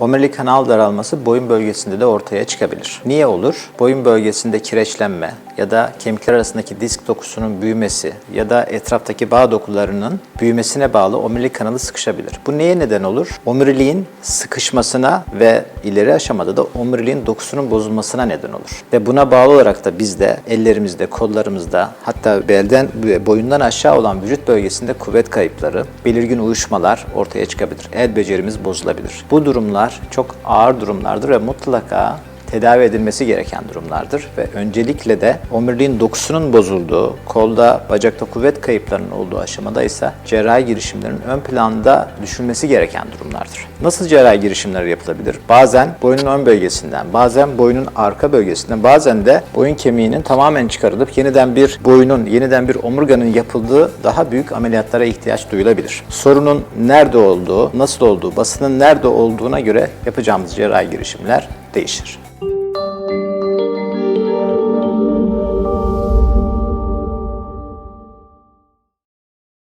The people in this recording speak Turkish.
Omurilik kanal daralması boyun bölgesinde de ortaya çıkabilir. Niye olur? Boyun bölgesinde kireçlenme ya da kemikler arasındaki disk dokusunun büyümesi ya da etraftaki bağ dokularının büyümesine bağlı omurilik kanalı sıkışabilir. Bu neye neden olur? Omuriliğin sıkışmasına ve ileri aşamada da omuriliğin dokusunun bozulmasına neden olur. Ve buna bağlı olarak da bizde ellerimizde, kollarımızda hatta belden boyundan aşağı olan vücut bölgesinde kuvvet kayıpları, belirgin uyuşmalar ortaya çıkabilir. El becerimiz bozulabilir. Bu durumlar çok ağır durumlardır ve mutlaka tedavi edilmesi gereken durumlardır ve öncelikle de omuriliğin dokusunun bozulduğu, kolda, bacakta kuvvet kayıplarının olduğu aşamada ise cerrahi girişimlerin ön planda düşünmesi gereken durumlardır. Nasıl cerrahi girişimler yapılabilir? Bazen boynun ön bölgesinden, bazen boynun arka bölgesinden, bazen de boyun kemiğinin tamamen çıkarılıp yeniden bir boynun, yeniden bir omurganın yapıldığı daha büyük ameliyatlara ihtiyaç duyulabilir. Sorunun nerede olduğu, nasıl olduğu, basının nerede olduğuna göre yapacağımız cerrahi girişimler değişir.